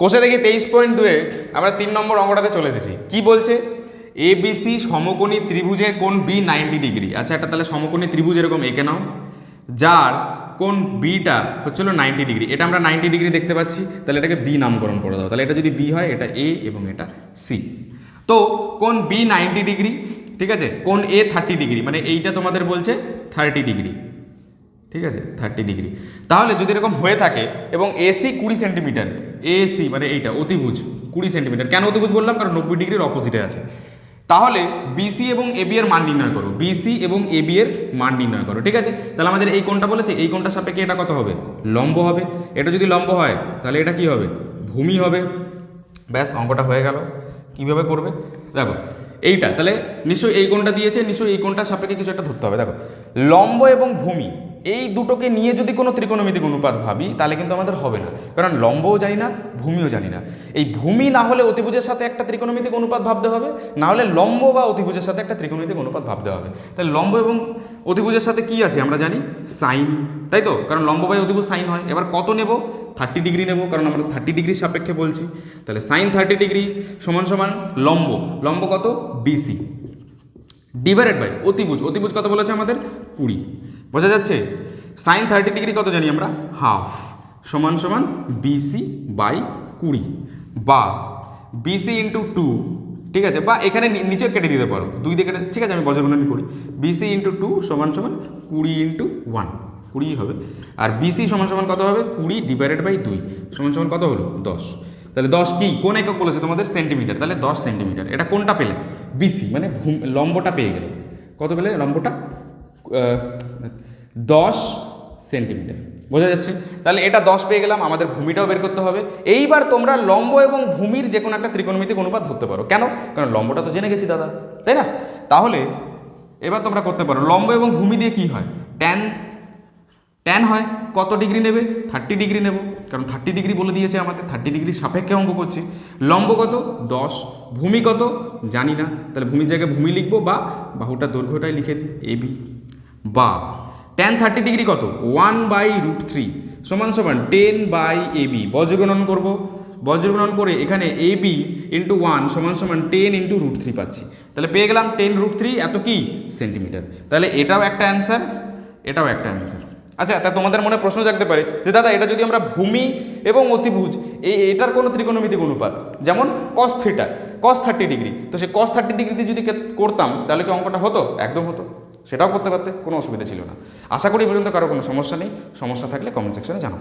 কোষে দেখি তেইশ পয়েন্ট দুয়ে আমরা তিন নম্বর অঙ্কটাতে চলে এসেছি। কি বলছে? এ বিসি সমকোণী ত্রিভুজের কোণ বি নাইনটি ডিগ্রি। আচ্ছা একটা তাহলে সমকোণী ত্রিভুজ এরকম এঁকে নাও, যার কোন বিটা হচ্ছিল নাইনটি ডিগ্রি। এটা আমরা নাইনটি ডিগ্রি দেখতে পাচ্ছি, তাহলে এটাকে বি নামকরণ করে দাও। তাহলে এটা যদি বি হয়, এটা এ এবং এটা সি তো কোন বি নাইনটি ডিগ্রি, ঠিক আছে? কোন এ থার্টি ডিগ্রি মানে এইটা তোমাদের বলছে থার্টি ডিগ্রি। ঠিক আছে থার্টি ডিগ্রি তাহলে যদি এরকম হয়ে থাকে, এবং এসি কুড়ি সেন্টিমিটার এসি মানে এইটা, অতিভুজ, কুড়ি সেন্টিমিটার কেন অতিভুজ বললাম? কারণ নব্বই ডিগ্রির অপোজিটে আছে। তাহলে বিসি এবং এবি এর মান নির্ণয় করো। বিসি এবং এবি এর মান নির্ণয় করো, ঠিক আছে? তাহলে আমাদের এই কোণটা বলেছে, এই কোণটার সাপেক্ষে এটা কত হবে? লম্ব হবে। এটা যদি লম্ব হয়, তাহলে এটা কি হবে? ভূমি হবে। ব্যাস, অঙ্কটা হয়ে গেল। কীভাবে করবে? দেখো, এইটা, তাহলে নিশ্চয়ই এই কোণটা দিয়েছে, নিশ্চয়ই এই কোণটার সাপেক্ষে কিছু একটা ধরতে হবে। দেখো, লম্ব এবং ভূমি এই দুটোকে নিয়ে যদি কোনো ত্রিকোণমিতিক অনুপাত ভাবি, তাহলে কিন্তু আমাদের হবে না। কারণ লম্বও জানি না, ভূমিও জানি না। এই ভূমি না হলে অতিভুজের সাথে একটা ত্রিকোণমিতিক অনুপাত ভাবতে হবে, না হলে লম্ব বা অতিভুজের সাথে একটা ত্রিকোণমিতিক অনুপাত ভাবতে হবে। তাহলে লম্ব এবং অতিভুজের সাথে কি আছে আমরা জানি? সাইন। তাই তো? কারণ লম্ব বাই অতিভুজ সাইন হয়। এবার কত নেব? থার্টি ডিগ্রি নেব, কারণ আমরা থার্টি ডিগ্রির সাপেক্ষে বলছি। তাহলে সাইন থার্টি ডিগ্রি সমান সমান লম্ব। লম্ব কত? বিসি। ডিভাইডেড বাই অতিভুজ। অতিভুজ কত বলেছে আমাদের? কুড়ি। বোঝা যাচ্ছে? সাইন থার্টি ডিগ্রি কত জানি আমরা? হাফ সমান সমান বিসি বাই কুড়ি। বা বিসি ইন্টু টু ঠিক আছে? বা এখানে নিচে কেটে দিতে পারো। দুই দিয়ে কেটে ঠিক আছে, আমি বজ্রগুণনী করি। বিসি ইন্টু টু সমান সমান কুড়ি ইন্টু ওয়ান কুড়ি হবে। আর বিসি সমান সমান কত হবে? কুড়ি ডিভাইডেড বাই দুই। সমান সমান কত হলো? দশ। তাহলে দশ কি? কোন একক বলেছে তোমাদের? সেন্টিমিটার তাহলে দশ সেন্টিমিটার এটা কোনটা পেলে? বিসি মানে লম্বটা পেয়ে গেলে। কত পেলে? লম্বটা? দশ সেন্টিমিটার। বোঝা যাচ্ছে? তাহলে এটা দশ পেয়ে গেলাম, আমাদের ভূমিটাও বের করতে হবে। এইবার তোমরা লম্ব এবং ভূমির যে কোনো একটা ত্রিকোণমিতিক অনুপাত ধরতে পারো। কেন? কারণ লম্বটা তো জেনে গেছি, দাদা। তাই না? তাহলে এবার তোমরা করতে পারো, লম্ব এবং ভূমি দিয়ে কি হয়? ট্যান ট্যান হয়, কত ডিগ্রি নেবে? থার্টি ডিগ্রি নেব। কারণ থার্টি ডিগ্রি বলে দিয়েছে আমাদের থার্টি ডিগ্রি সাপেক্ষে অঙ্ক করছি। লম্ব কত? দশ। ভূমি কত? জানি না। তাহলে ভূমির জায়গায় ভূমি লিখব বা বাহুটার দৈর্ঘ্যটাই লিখে দিই এবি বা ট্যান থার্টি ডিগ্রি কত? ওয়ান বাই রুট থ্রি সমান সমান টেন বাই এবি বজ্রগণন করব। বজ্রগণন করে এখানে এ বি ইন্টু ওয়ান সমান সমান টেন ইন্টু রুট থ্রি পাচ্ছি। তাহলে পেয়ে গেলাম টেন রুট থ্রি এত কি? সেন্টিমিটার তাহলে এটাও একটা অ্যান্সার এটাও একটা অ্যান্সার আচ্ছা তা তোমাদের মনে প্রশ্ন জাগতে পারে যে, দাদা, এটা যদি আমরা ভূমি এবং অতিভুজ, এই এটার কোনো ত্রিকোণমিতিক অনুপাত? যেমন cos theta cos thirty degree তো সেই কস থার্টি ডিগ্রিতে যদি করতাম, তাহলে কি অঙ্কটা হতো? একদম হতো। সেটাও করতে পারতে, কোনো অসুবিধা ছিল না। আশা করি পর্যন্ত কারও কোনো সমস্যা নেই। সমস্যা থাকলে কমেন্ট সেকশনে জানাও।